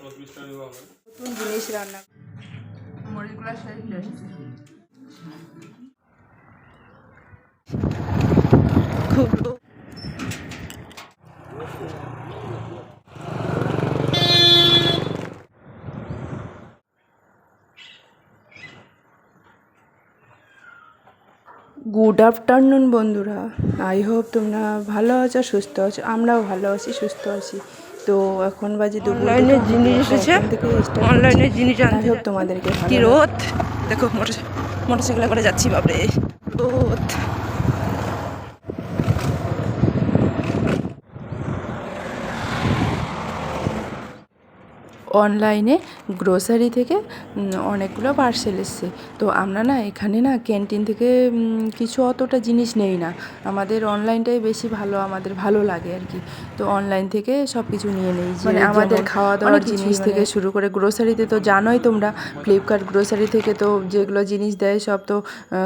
নতুন জিনিস রান্না মুড়িগুলো সেই খুব গুড আফটারনুন বন্ধুরা। আই হোপ তোমরা ভালো আছো সুস্থ আছো আমরাও ভালো আছি সুস্থ আছি। তো এখন বাজে অনলাইনে। জিনিস এসেছে। অনলাইনে জিনিস আনতে হোক তোমাদেরকে কি রোদ দেখো মোটর মোটরসাইকেলে করে যাচ্ছি বাপরে। রোদ অনলাইনে গ্রোসারি থেকে অনেকগুলো পার্সেল এসছে। তো আমরা না এখানে না ক্যান্টিন থেকে কিছু অতটা জিনিস নেই না। আমাদের অনলাইনটাই বেশি ভালো আমাদের ভালো লাগে আর কি। তো অনলাইন থেকে সব কিছু নিয়ে নেই। মানে আমাদের খাওয়া দাওয়ার জিনিস থেকে মানে- শুরু করে গ্রোসারিতে তো জানোই তোমরা ফ্লিপকার্ট গ্রোসারি থেকে তো যেগুলো জিনিস দেয় সব তো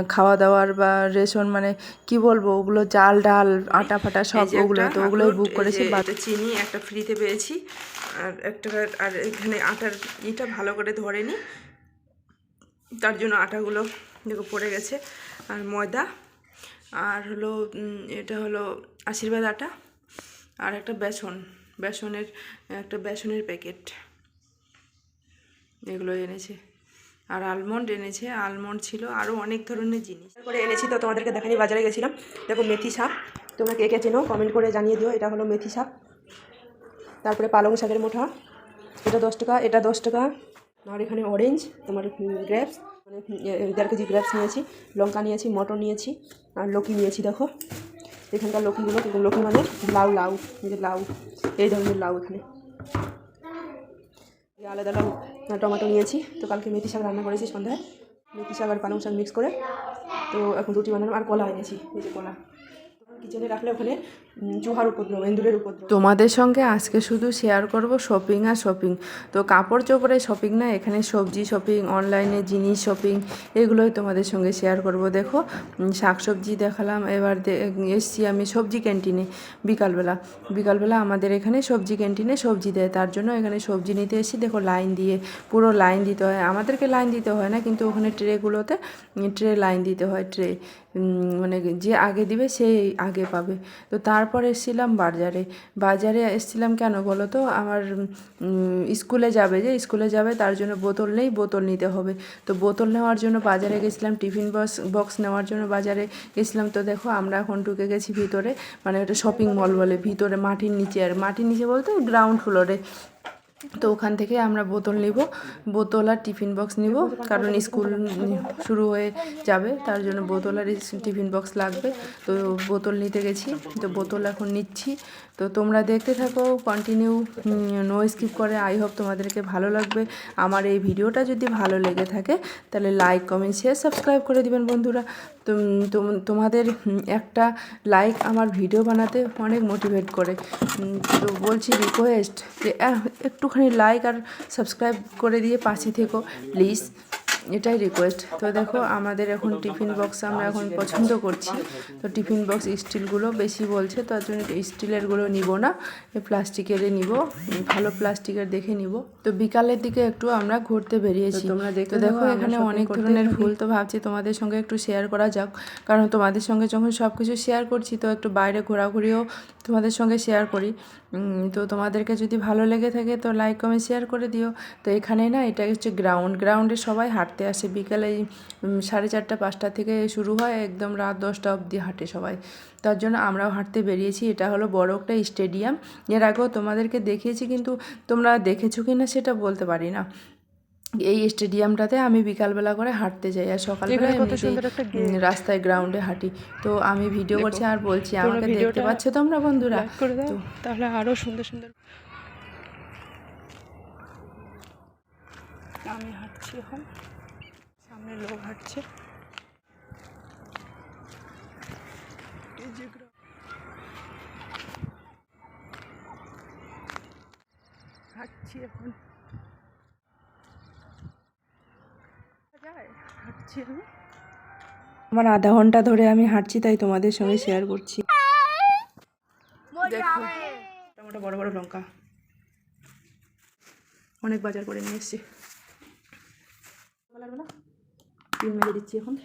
খাওয়া দাওয়ার বা রেশন মানে কি বলব ওগুলো চাল ডাল আটা ফাটা সব ওগুলো তো ওগুলোই বুক করেছি চিনি একটা ফ্রিতে পেয়েছি আর একটা আর এখানে আটার ইটা ভালো করে ধরেনি তার জন্য আটাগুলো দেখো পড়ে গেছে। আর ময়দা। আর হলো এটা হলো আশীর্বাদ আটা। আর একটা বেসন। বেসনের, একটা বেসনের প্যাকেট। এগুলো এনেছে। আর আলমন্ড এনেছে। আলমন্ড ছিল আরও অনেক ধরনের জিনিস। তারপরে এনেছি তো তোমাদেরকে দেখানি, বাজারে গেছিলাম। দেখো মেথি শাক। তোমরা কে কে চেনো কমেন্ট করে জানিয়ে দিও। এটা হলো মেথি শাক। তারপরে পালং শাকের মোঠা। এটা দশ টাকা, এটা দশ টাকা। আর এখানে অরেঞ্জ তোমার গ্রেপস মানে দেড় কেজি গ্রেপস নিয়েছি, লঙ্কা নিয়েছি, মটর নিয়েছি, আর লকি নিয়েছি, দেখো। এখানকার লকিগুলো লকি মানে লাউ লাউ যে লাউ, এই ধরনের লাউ এখানে। আলাদা লাউ টমেটো নিয়েছি। তো কালকে মেথি শাক রান্না করেছি সন্ধ্যায়। মেথি শাক আর পালং শাক মিক্স করে। তো এখন রুটি বানানো, আর কলা এনেছি, এই যে কলা। কিচেনে রাখলে ওখানে চুহার উপদ্রব, এন্দুরের উপদ্রব। তোমাদের সঙ্গে আজকে শুধু শেয়ার করব শপিং আর শপিং তো কাপড় চোপড়ে শপিং না, এখানে সবজি শপিং অনলাইনে জিনিস শপিং এগুলোই তোমাদের সঙ্গে শেয়ার করব। দেখো শাকসবজি দেখালাম, এবার এসছি আমি সবজি ক্যান্টিনে বিকালবেলা। বিকালবেলা আমাদের এখানে সবজি ক্যান্টিনে সবজি দেয়, তার জন্য এখানে সবজি নিতে এসেছি। দেখো লাইন দিয়ে, পুরো লাইন দিতে হয়। আমাদেরকে লাইন দিতে হয় না, কিন্তু ওখানে ট্রেগুলোতে ট্রে লাইন দিতে হয় ট্রে মানে যে আগে দিবে সেই আগে পাবে। তো তারপর এসেছিলাম বাজারে। বাজারে এসেছিলাম কেন বলো তো? আমার স্কুলে যাবে যে, স্কুলে যাবে তার জন্য বোতল নেই, বোতল নিতে হবে। তো বোতল নেওয়ার জন্য বাজারে গেছিলাম, টিফিন বক্স বক্স নেওয়ার জন্য বাজারে গেছিলাম। তো দেখো আমরা এখন ঢুকে গেছি ভিতরে মানে ওটা শপিং মল বলে, ভিতরে মাটির নিচে আর, মাটির নিচে বলতে গ্রাউন্ড ফ্লোরে তো ওখান থেকে আমরা বোতল নিব। বোতল আর টিফিন বক্স নিব কারণ স্কুল শুরু হয়ে যাবে তার জন্য বোতল আর টিফিন বক্স লাগবে। তো বোতল নিতে গেছি তো বোতল এখন নিচ্ছি। তো তোমরা দেখতে থাকো কন্টিনিউ নো স্কিপ করে। আই হোপ তোমাদেরকে ভালো লাগবে। আমার এই ভিডিওটা যদি ভালো লেগে থাকে তাহলে লাইক কমেন্ট শেয়ার সাবস্ক্রাইব করে দিবেন বন্ধুরা। তোম- তোম- তোমাদের একটা লাইক আমার ভিডিও বানাতে অনেক মোটিভেট করে। তো বলছি রিকোয়েস্ট যে আহ, একটুখানি লাইক আর সাবস্ক্রাইব করে দিয়ে পাশে থেকো প্লিজ এটাই রিকোয়েস্ট তো দেখো আমাদের এখন টিফিন বক্স আমরা এখন পছন্দ করছি। তো টিফিন বক্স স্টিলগুলো বেশি বলছে তার জন্য স্টিলেরগুলো নিব না। প্লাস্টিকেরই নিব। ভালো প্লাস্টিকের দেখে নিব। তো বিকালের দিকে একটু আমরা ঘুরতে বেরিয়েছি। তোমরা দেখতে তো দেখো এখানে অনেক ধরনের ফুল তো ভাবছি তোমাদের সঙ্গে একটু শেয়ার করা যাক। কারণ তোমাদের সঙ্গে যখন সব কিছু শেয়ার করছি তো একটু বাইরে ঘোরাঘুরিও তোমাদের সঙ্গে শেয়ার করি। তো তোমাদেরকে যদি ভালো লেগে থাকে তো লাইক কমেন্ট শেয়ার করে দিও। তো এখানে না এটা হচ্ছে গ্রাউন্ড গ্রাউন্ডে সবাই হাঁটতে আসে। বিকালে সাড়ে চারটা পাঁচটা থেকে শুরু হয় একদম রাত দশটা অবধি হাঁটে সবাই। তার জন্য আমরাও হাঁটতে বেরিয়েছি। এটা হলো বড় একটা স্টেডিয়াম। এর আগেও তোমাদেরকে দেখিয়েছি কিন্তু তোমরা দেখেছ কি না সেটা বলতে পারি না। এই স্টেডিয়ামটাতে আমি বিকালবেলা করে হাঁটতে যাই আর সকালবেলা রাস্তায় গ্রাউন্ডে হাঁটি। তো আমি ভিডিও করছি আর বলছি আমাকে দেখতে পাচ্ছ তোমরা বন্ধুরা? তাহলে আরও সুন্দর সুন্দর। আমি হাঁটছি এখন। লোক হাঁটছে এখন। হাঁটছি আমি। আমার আধা ঘণ্টা ধরে আমি হাঁটছি তাই তোমাদের সঙ্গে শেয়ার করছি। দেখো টমেটো বড় বড় লঙ্কা। অনেক বাজার করে নিয়ে এসেছি। কালারগুলো পিন মেরে দিচ্ছি এখন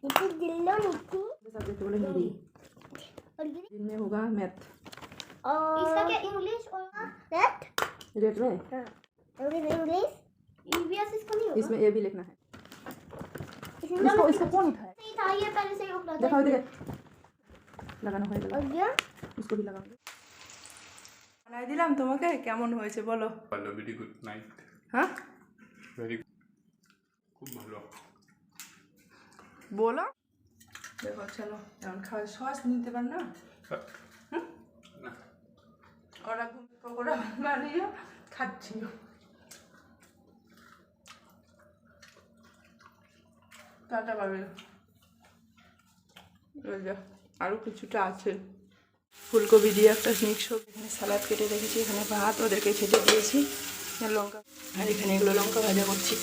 इसे दिल्लो नीति सब्जेक्ट बोले हिंदी और ये दिन में होगा मैथ इसका क्या इंग्लिश और दैट रेट में और ये इंग्लिश ईवीएस इसका नहीं होगा इसमें ए भी लिखना है इसमें इसको तो इसको कौन उठाए नहीं था ये पहले से ही उपलब्ध दिखाओ है इधर লাগানো হয়ে গেল और ये इसको भी लगाओगे বানাই দিলাম তোমাকে কেমন হয়েছে বলো ভালো ভেরি গুড নাইট হ্যাঁ ভেরি খুব বলো। দেখো চলো এখন খাওয়া সস নিতে পার না? ওরা পকোড়া বানিয়ে খাচ্ছিল। টাটা পাবে এই যে, আরও কিছুটা আছে। ফুলকপি দিয়ে একটা মিক্স এখানে সালাদ কেটে রেখেছি এখানে ভাত ওদেরকে খেতে দিয়েছি লঙ্কা আর এখানে এগুলো লঙ্কা ভাজা করছি।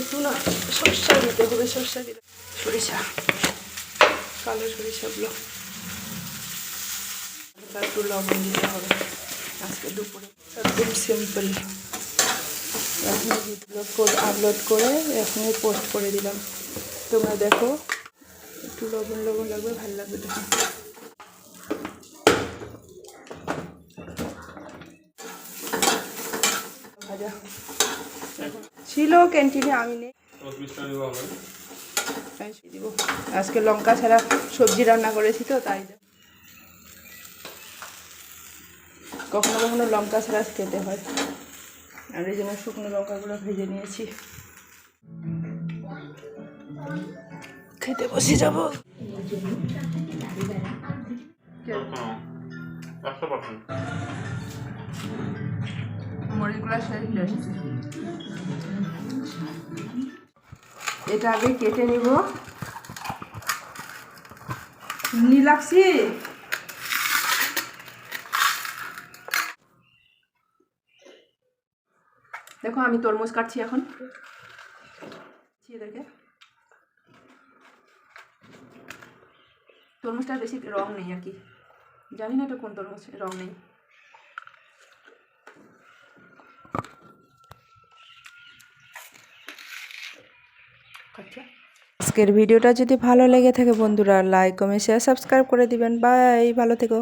একটু না সর্ষা দিতে হবে সর্ষা দিলে সরিষা কালো সরিষাগুলো একটু লবণ দিতে হবে। আজকে দুপুরে একদম সিম্পল এখন ভিডিও করে আপলোড করে এখনই পোস্ট করে দিলাম। তোমরা দেখো, একটু লবণ লবণ লাগবে, ভালো লাগবে দেখো ভাজা। ছিল ক্যান্টিনে আমি নেই। দিব। আজকে লঙ্কা ছাড়া সবজি রান্না করেছি তো তাই। কখনো কখনো লঙ্কা ছাড়া খেতে হয়। আর এই জন্য শুকনো লঙ্কাগুলো ভেজে নিয়েছি। খেতে বসে যাব। একশো এটা আগে কেটে নিব। নীলাক্ষী দেখো, আমি তরমুজ কাটছি এখন। এদেরকে। তরমুজটার বেশি রং নেই আর কি। জানি না এটা কোন তরমুজ, রং নেই। আজকের ভিডিওটা যদি ভালো লেগে থাকে বন্ধুরা লাইক কমেন্ট শেয়ার সাবস্ক্রাইব করে দিবেন। বাই ভালো থেকো।